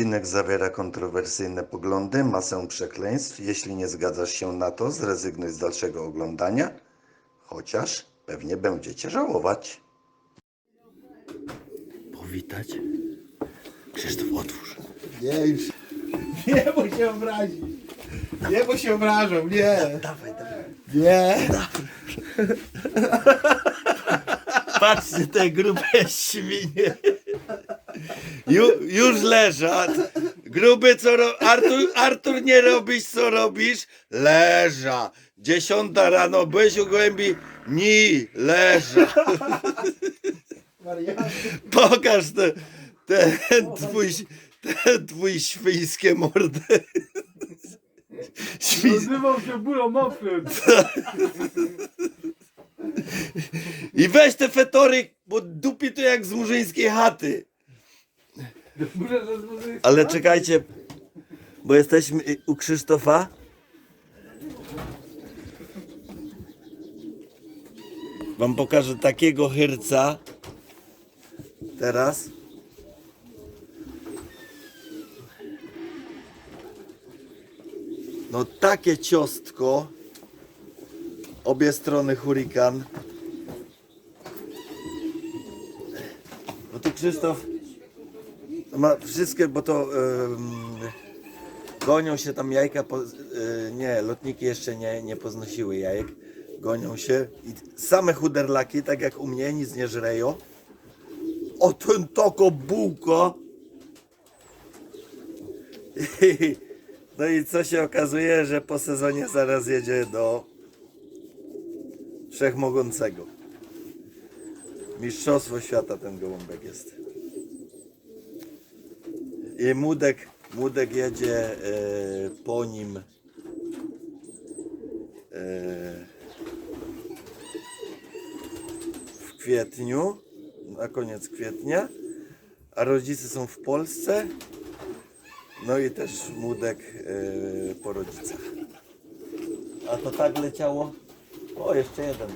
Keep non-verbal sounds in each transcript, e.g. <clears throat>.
Odcinek zawiera kontrowersyjne poglądy, masę przekleństw. Jeśli nie zgadzasz się na to, zrezygnuj z dalszego oglądania, chociaż pewnie będziecie żałować. Powitać? Krzysztof, otwórz. Nie już. <laughs> Nie, bo się obrazi. Nie, bo się obrażą, nie. Dawaj, dawaj. Nie. Patrzcie te grube świnie. Ju, już leżat. Gruby co ro... Artur, Artur nie robisz co robisz? Leża. Dziesiąta rano byłeś u głębi? Ni, leża. Pokaż te, ten twój, ten twój świńskie mordy. Świń... Nazywał się Bulo Mopy. I weź te fetory, bo dupi to jak z murzyńskiej chaty. Ale czekajcie, bo jesteśmy u Krzysztofa. Wam pokażę takiego hyrca. Teraz. No takie ciostko. Obie strony hurikan. No tu Krzysztof ma wszystkie, bo to em, gonią się tam jajka, po, e, nie, lotniki jeszcze nie, nie poznosiły jajek, gonią się i same chuderlaki, tak jak u mnie, nic nie żreją. O ten toko bułko. I, no i co się okazuje, że po sezonie zaraz jedzie do Wszechmogącego. Mistrzostwo świata ten gołąbek jest. I Mudek, Mudek jedzie e, po nim e, w kwietniu, na koniec kwietnia, a rodzice są w Polsce. No i też Mudek e, po rodzicach. A to tak leciało? O, jeszcze jeden.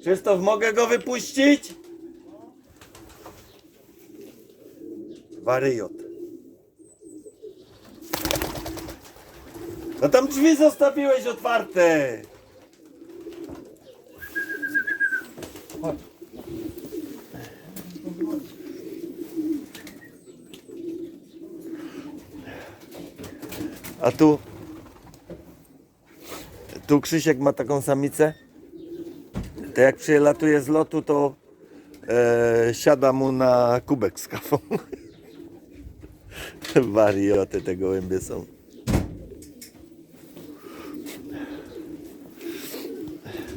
Krzysztof, mogę go wypuścić? Wariot. No tam drzwi zostawiłeś otwarte. A tu tu Krzysiek ma taką samicę. To jak przylatuje z lotu, to e, siada mu na kubek z kawą. <laughs> Warioty te gołębie są.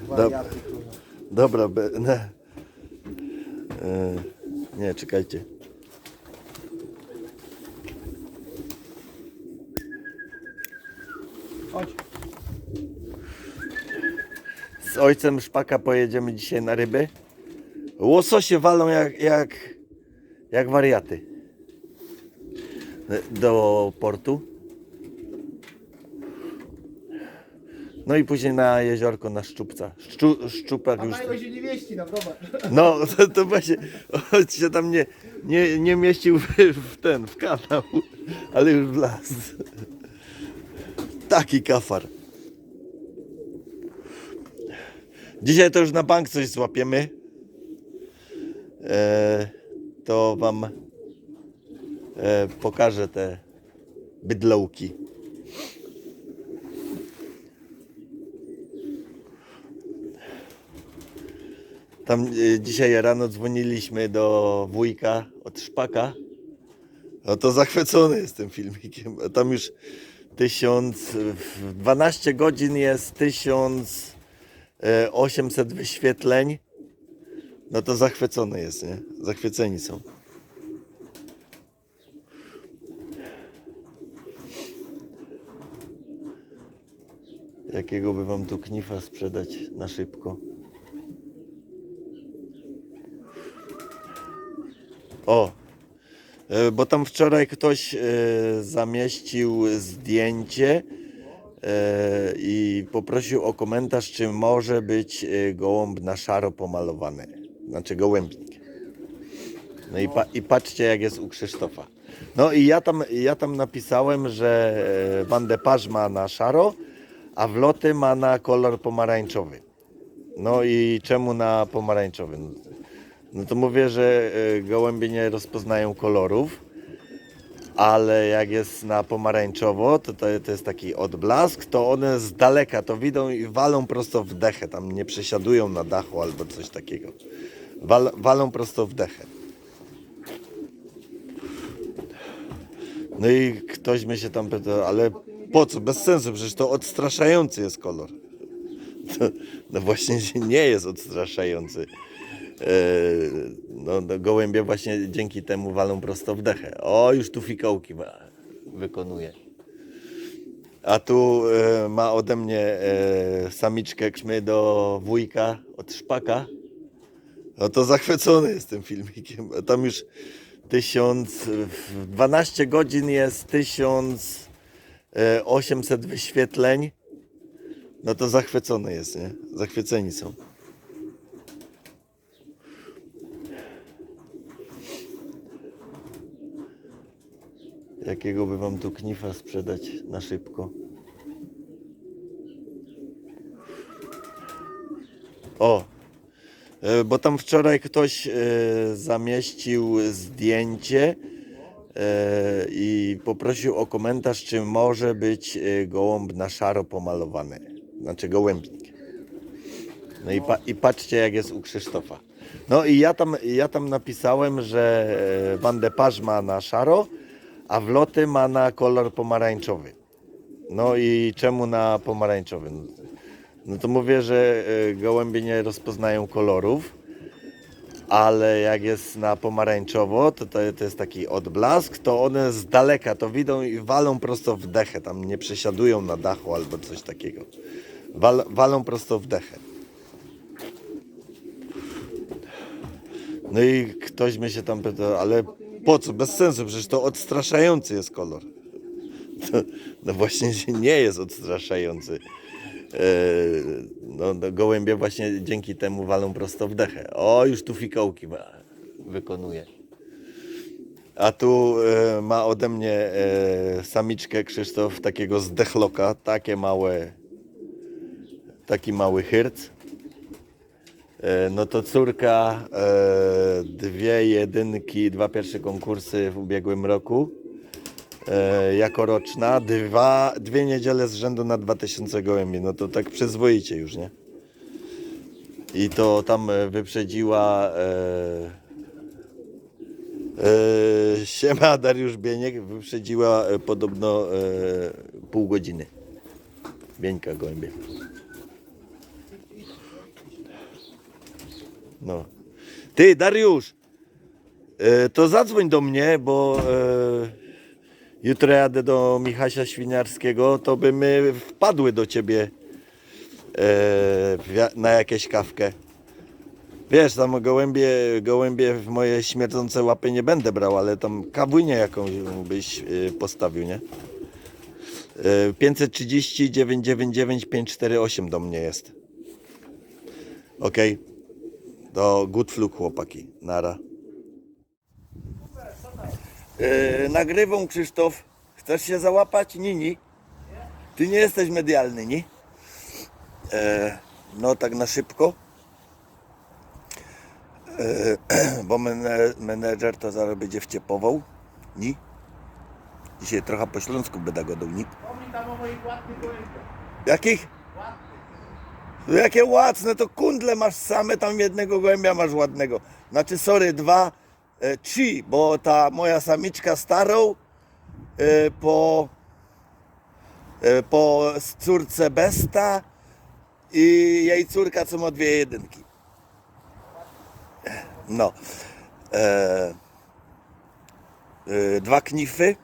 Kurwa. Dobra. E, nie, czekajcie. Chodź. Z ojcem szpaka pojedziemy dzisiaj na ryby. Łososie walą jak, jak, jak wariaty. Do portu. No i później na jeziorko na szczupca. Szczu, szczupak A już. się nie mieści, no zobacz. <laughs> No, to, to właśnie, <laughs> on się tam nie, nie, nie mieścił w, w ten, w kanał, ale już wlazł. Taki kafar. Dzisiaj to już na bank coś złapiemy. E, to wam e, pokażę te bydlołki. Tam e, dzisiaj rano dzwoniliśmy do wujka od szpaka. No to zachwycony jestem filmikiem. Tam już tysiąc, w 12 godzin jest 1800 wyświetleń. No to zachwycony jest, nie? Zachwyceni są. Jakiego by wam tu knifa sprzedać na szybko? O, e, bo tam wczoraj ktoś e, zamieścił zdjęcie e, i poprosił o komentarz, czy może być gołąb na szaro pomalowany. Znaczy gołębnik. No i, pa, i patrzcie, jak jest u Krzysztofa. No i ja tam, ja tam napisałem, że Van de ma na szaro, a wloty ma na kolor pomarańczowy. No i czemu na pomarańczowy? No, No to mówię, że e, gołębie nie rozpoznają kolorów, ale jak jest na pomarańczowo, to, to to jest taki odblask, to one z daleka to widzą i walą prosto w dechę, tam nie przesiadują na dachu albo coś takiego. Wal, walą prosto w dechę. No i ktoś mnie się tam pyta, ale po co? Bez sensu, przecież to odstraszający jest kolor. To, no właśnie nie jest odstraszający. E, No, no, gołębie właśnie dzięki temu walą prosto w dechę. O, już tu fikołki ma, wykonuje. A tu e, ma ode mnie e, samiczkę krzmy do wujka od szpaka. No to zachwycony jest tym filmikiem. Tam już tysiąc, w 12 godzin jest 1800 wyświetleń. No to zachwycony jest, nie? Zachwyceni są. Jakiego by wam tu knifa sprzedać na szybko? O, e, bo tam wczoraj ktoś e, zamieścił zdjęcie e, i poprosił o komentarz, czy może być e, gołąb na szaro pomalowany. Znaczy gołębnik. No i, pa, i patrzcie jak jest u Krzysztofa. No i ja tam, ja tam napisałem, że e, Van ma na szaro, a wloty ma na kolor pomarańczowy. No i czemu na pomarańczowy? No, to mówię, że e, gołębie nie rozpoznają kolorów, ale jak jest na pomarańczowo, to, to to jest taki odblask, to one z daleka to widzą i walą prosto w dechę, tam nie przesiadują na dachu albo coś takiego. Wal, walą prosto w dechę. No i ktoś mnie się tam pyta, ale po co? Bez sensu, przecież to odstraszający jest kolor. <laughs> To, no właśnie nie jest odstraszający. E, no, gołębie właśnie dzięki temu walą prosto w dechę. O, już tu fikołki ma, wykonuje. A tu e, ma ode mnie e, samiczkę Krzysztof, takiego zdechloka, takie małe, taki mały hyrc. E, No to córka, e, dwie jedynki, dwa pierwsze konkursy w ubiegłym roku. E, jako roczna, dwa, dwie niedziele z rzędu na 2000 gołębi. No to tak przyzwoicie już, nie? I to tam e, wyprzedziła e, e, Siema Dariusz Bieniek, wyprzedziła e, podobno e, pół godziny. Bieńka gołębie. No. Ty, Dariusz, e, to zadzwoń do mnie, bo e, jutro jadę do Michasia Świniarskiego, to by my wpadły do ciebie e, na jakieś kawkę. Wiesz, tam gołębie, gołębie w moje śmierdzące łapy nie będę brał, ale tam kawunię jakąś byś e, postawił, nie? E, 530 999 548 do mnie jest. Okej. To good chłopaki. Nara. Yy, nagrywą Krzysztof. Chcesz się załapać? Nini? Ty nie jesteś medialny, nie? E, no tak na szybko. E, <clears throat> bo mene- menedżer to zaraz będzie wciepował. Nie? Dzisiaj trochę po śląsku będę go nie? Tam o moich ładnych. Jakich? No jakie łacne, to kundle masz same, tam jednego gołębia masz ładnego. Znaczy, sorry, dwa, e, trzy, bo ta moja samiczka starą e, po, e, po córce Besta i jej córka, co ma dwie jedynki. No. E, e, dwa knify.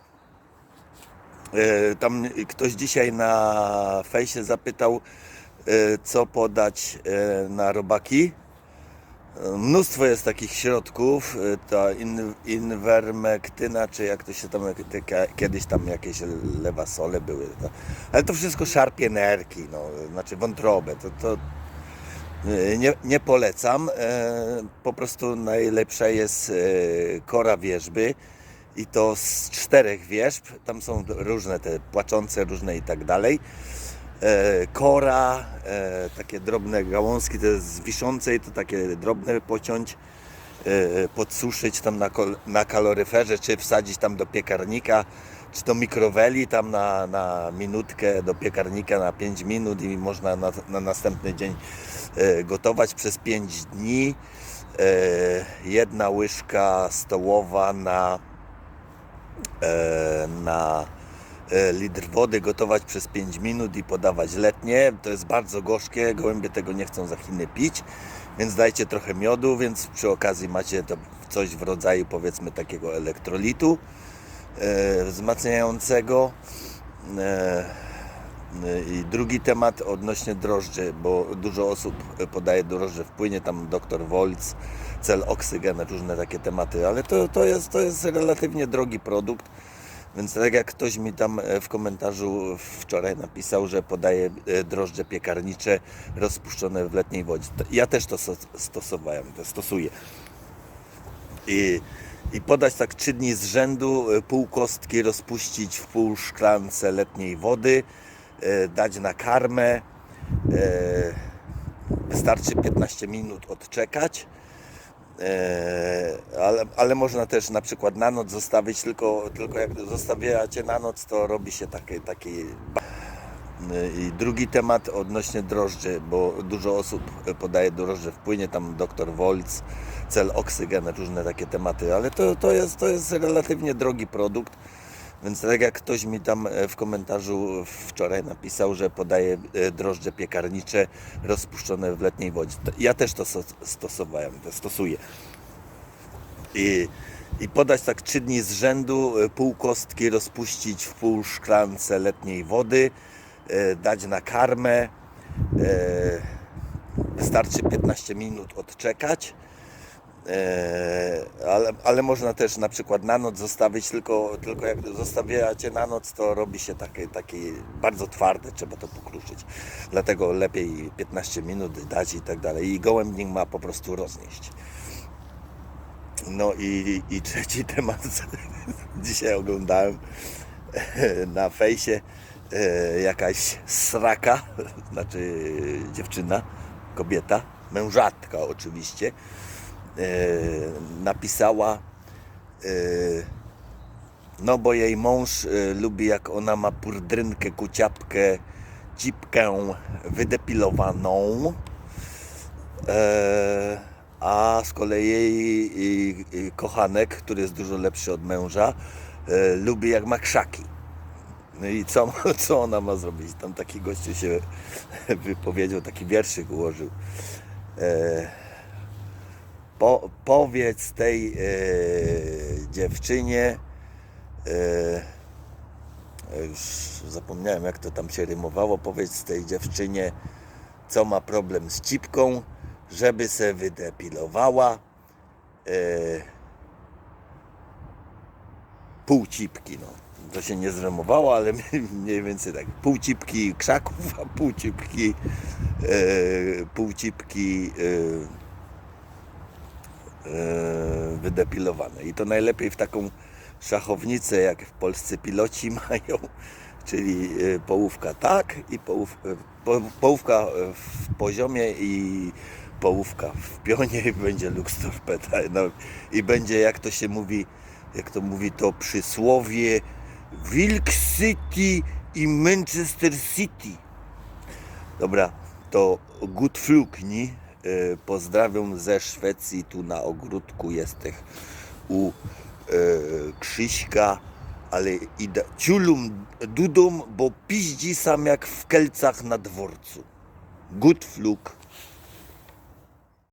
E, Tam ktoś dzisiaj na fejsie zapytał, e, co podać e, na robaki. Mnóstwo jest takich środków, e, ta in, inwermektyna, czy jak to się tam, kiedyś tam jakieś lewasole były. Ale to wszystko szarpie nerki, no, znaczy wątrobę. To, to e, nie, nie polecam. E, Po prostu najlepsza jest kora wierzby i to z czterech wierzb. Tam są różne te płaczące, różne i tak dalej. E, kora, e, takie drobne gałązki, jest z wiszącej, to takie drobne pociąć, e, podsuszyć tam na, na kaloryferze, czy wsadzić tam do piekarnika, czy do mikroweli tam na, na minutkę, do piekarnika na 5 minut i można na, na następny dzień gotować przez 5 dni. Jedna łyżka stołowa na, na litr wody gotować przez 5 minut i podawać letnie. To jest bardzo gorzkie, gołębie tego nie chcą za Chiny pić, więc dajcie trochę miodu, więc przy okazji macie to coś w rodzaju powiedzmy takiego elektrolitu e, wzmacniającego. E, i drugi temat odnośnie drożdży, bo dużo osób podaje drożdże w płynie, tam dr Wolc, cel oksygen, różne takie tematy, ale to, to, jest, to jest relatywnie drogi produkt. Więc tak jak ktoś mi tam e, w komentarzu wczoraj napisał, że podaje e, drożdże piekarnicze rozpuszczone w letniej wodzie. Ja też to sto- stosowałem, to stosuję. I, I podać tak trzy dni z rzędu, e, pół kostki rozpuścić w pół szklance letniej wody, dać na karmę. Wystarczy 15 minut odczekać. E, ale, ale można też na przykład na noc zostawić, tylko, tylko jak zostawiacie na noc, to robi się taki, taki ba- i drugi temat odnośnie drożdży, bo dużo osób podaje drożdże w płynie, tam dr Wolc, cel oksygen, różne takie tematy, ale to, to, jest, to jest relatywnie drogi produkt. Więc tak jak ktoś mi tam e, w komentarzu wczoraj napisał, że podaje e, drożdże piekarnicze rozpuszczone w letniej wodzie. Ja też to sto- stosowałem, to stosuję. I, I podać tak trzy dni z rzędu, e, pół kostki rozpuścić w pół szklance letniej wody, dać na karmę. Wystarczy 15 minut odczekać. E, ale, ale można też na przykład na noc zostawić, tylko, tylko jak zostawiacie na noc, to robi się takie, takie bardzo twarde, trzeba to pokruszyć. Dlatego lepiej 15 minut dać i tak dalej. I gołębnik ma po prostu roznieść. No i, i trzeci <laughs> temat, dzisiaj oglądałem na fejsie e, jakaś sraka, <laughs> znaczy dziewczyna, kobieta, mężatka oczywiście, e, napisała, e, no bo jej mąż e, lubi jak ona ma purdrynkę, kuciapkę, cipkę wydepilowaną, e, a z kolei jej kochanek, który jest dużo lepszy od męża, e, lubi jak ma krzaki. No i co, <laughs> co ona ma zrobić? Tam taki gościu się <laughs> wypowiedział, taki wierszyk ułożył. Po, powiedz tej e, dziewczynie, e, już zapomniałem jak to tam się rymowało, powiedz tej dziewczynie, co ma problem z cipką, żeby se wydepilowała e, pół cipki, no. To się nie zrymowało, ale <laughs> mniej więcej tak. Pół cipki krzaków, a pół cipki pół cipki wydepilowane. I to najlepiej w taką szachownicę, jak w Polsce piloci <laughs> mają, czyli e, połówka tak i połów, e, po, połówka w poziomie i połówka w pionie i będzie lux torpeda. No, I będzie, jak to się mówi, jak to mówi to przysłowie, Wilk City i Manchester City. Dobra, to good flug, nie? E, Pozdrawiam ze Szwecji, tu na ogródku jesteś u e, Krzyśka, ale idę ciulum dudum, bo piździ sam jak w Kelcach na dworcu. Good flug.